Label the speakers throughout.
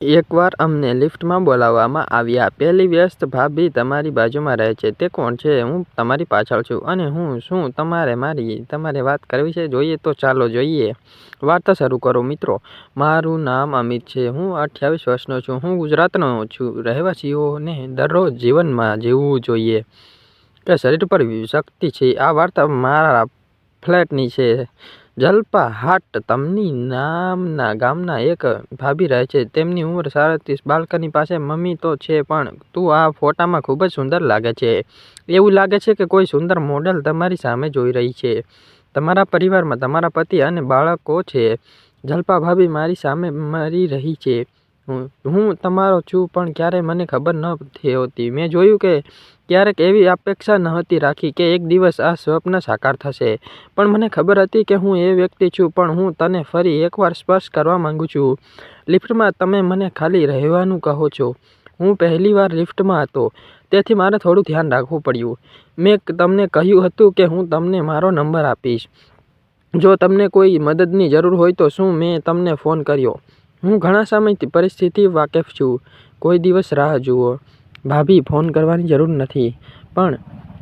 Speaker 1: એકવાર અમને લિફ્ટમાં બોલાવવામાં આવ્યા. પહેલી વ્યસ્ત ભાભી તમારી બાજુમાં રહે છે. તે કોણ છે? હું તમારી પાછળ છું. અને હું? શું તમારે મારી તમારે વાત કરવી છે? જોઈએ તો ચાલો જોઈએ. વાર્તા શરૂ કરો મિત્રો, મારું નામ અમિત છે. હું અઠ્યાવીસ વર્ષનો છું. હું ગુજરાતનો છું. રહેવાસીઓને દરરોજ જીવનમાં જીવવું જોઈએ કે શરીર પર શક્તિ છે. આ વાર્તા મારા ફ્લેટની છે. જલપા હાટ તમની નામના ગામના એક ભાભી રહે છે. તેમની ઉંમર સાડત્રીસ. બાલ્કની પાસે મમ્મી તો છે પણ તું આ ફોટામાં ખૂબ જ સુંદર લાગે છે. એવું લાગે છે કે કોઈ સુંદર મોડલ તમારી સામે જોઈ રહી છે. તમારા પરિવારમાં તમારા પતિ અને બાળકો છે. જલપા ભાભી મારી સામે મરી રહી છે. હું તમારો છું પણ ક્યારેય મને ખબર ન થઈ હોતી. મેં જોયું કે ક્યારેય એવી અપેક્ષા નહોતી રાખી કે એક દિવસ આ સ્વપ્ન સાકાર થશે. પણ મને ખબર હતી કે હું એ વ્યક્તિ છું. પણ હું તને ફરી એકવાર સ્પર્શ કરવા માંગુ છું. લિફ્ટમાં તમે મને ખાલી રહેવાનું કહો છો. હું પહેલીવાર લિફ્ટમાં હતો, તેથી મારે થોડું ધ્યાન રાખવું પડ્યું. મેં તમને કહ્યું હતું કે હું તમને મારો નંબર આપીશ, જો તમને કોઈ મદદની જરૂર હોય તો. શું મેં તમને ફોન કર્યો? હું ઘણા સમયથી પરિસ્થિતિ વાકેફ છું. કોઈ દિવસ રાહ જુઓ. ભાભી ફોન કરવાની જરૂર નથી. પણ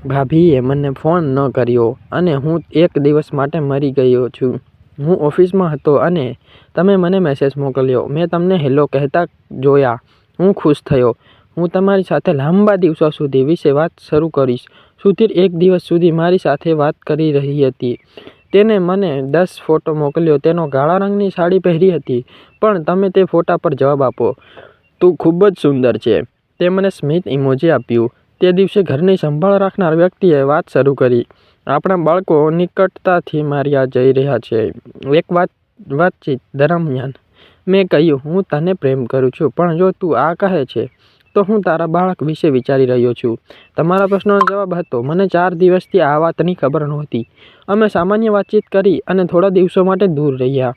Speaker 1: ભાભીએ મને ફોન ન કર્યો અને હું એક દિવસ માટે મરી ગયો છું. હું ઓફિસમાં હતો અને તમે મને મેસેજ મોકલ્યો. મેં તમને હેલો કહેતા જોયા. હું ખુશ થયો. હું તમારી સાથે લાંબા દિવસો સુધી વિશે વાત શરૂ કરીશ. સુધીર એક દિવસ સુધી મારી સાથે વાત કરી રહી હતી. તેને મને દસ ફોટો મોકલ્યો. તેનો કાળા રંગની સાડી પહેરી હતી. પણ તમે તે ફોટા પર જવાબ આપો. તું ખૂબ જ સુંદર છે. તે મને સ્મિત ઇમોજી આપ્યું. તે દિવસે ઘરની સંભાળ રાખનાર વ્યક્તિએ વાત શરૂ કરી. આપણા બાળકો નિકટતાથી માર્યા જઈ રહ્યા છે. એક વાત વાતચીત દરમિયાન મેં કહ્યું, હું તને પ્રેમ કરું છું. પણ જો તું આ કહે છે, તો હું તારા બાળક વિશે વિચારી રહ્યો છું. તમારા પ્રશ્નનો જવાબ હતો, મને ચાર દિવસથી આ વાતની ખબર નહોતી. અમે સામાન્ય વાતચીત કરી અને થોડા દિવસો માટે દૂર રહ્યા.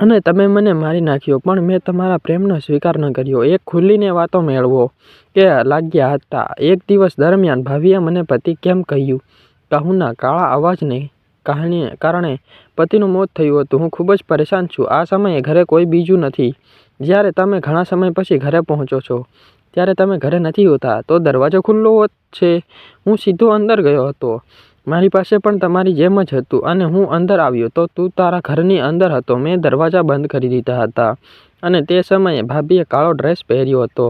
Speaker 1: અને તમે મને મારી નાખ્યો. પણ મેં તમારા પ્રેમનો સ્વીકાર ન કર્યો. એક ખુલ્લીને વાતો મેળવો કે લાગ્યા હતા. એક દિવસ દરમિયાન ભાભીએ મને પતિ કેમ કહ્યું, કહુના કાળા અવાજને કારણે પતિનું મોત થયું હતું. હું ખૂબ જ પરેશાન છું. આ સમયે ઘરે કોઈ બીજું નથી. જ્યારે તમે ઘણા સમય પછી ઘરે પહોંચો છો, ત્યારે તમે ઘરે નથી હોતા, તો દરવાજો ખુલ્લો હોત છે. હું સીધો અંદર ગયો હતો. મારી પાસે પણ તમારી જેમ જ હતું. અને હું અંદર આવ્યો તો તું તારા ઘરની અંદર હતો. મેં દરવાજા બંધ કરી દીધા હતા. અને તે સમયે ભાભીએ કાળો ડ્રેસ પહેર્યો હતો.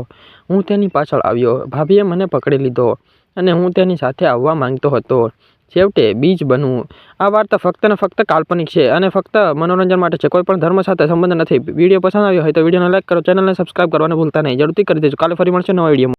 Speaker 1: હું તેની પાછળ આવ્યો. ભાભીએ મને પકડી લીધો અને હું તેની સાથે આવવા માંગતો હતો. છેવટે, બીજ બનવું. આ વાર્તા ફક્ત ને ફક્ત કાલ્પનિક છે અને ફક્ત મનોરંજન માટે છે. કોઈ પણ ધર્મ સાથે સંબંધ નથી. વીડિયો પસંદ આવ્યો હોય તો વિડીયોને લાઈક કરો. ચેનલને સબસ્ક્રાઈબ કરવાનું ભૂલતા નહીં. જરૂરથી કરી દેજો. કાલે ફરી મળશે નવા વિડીયોમાં.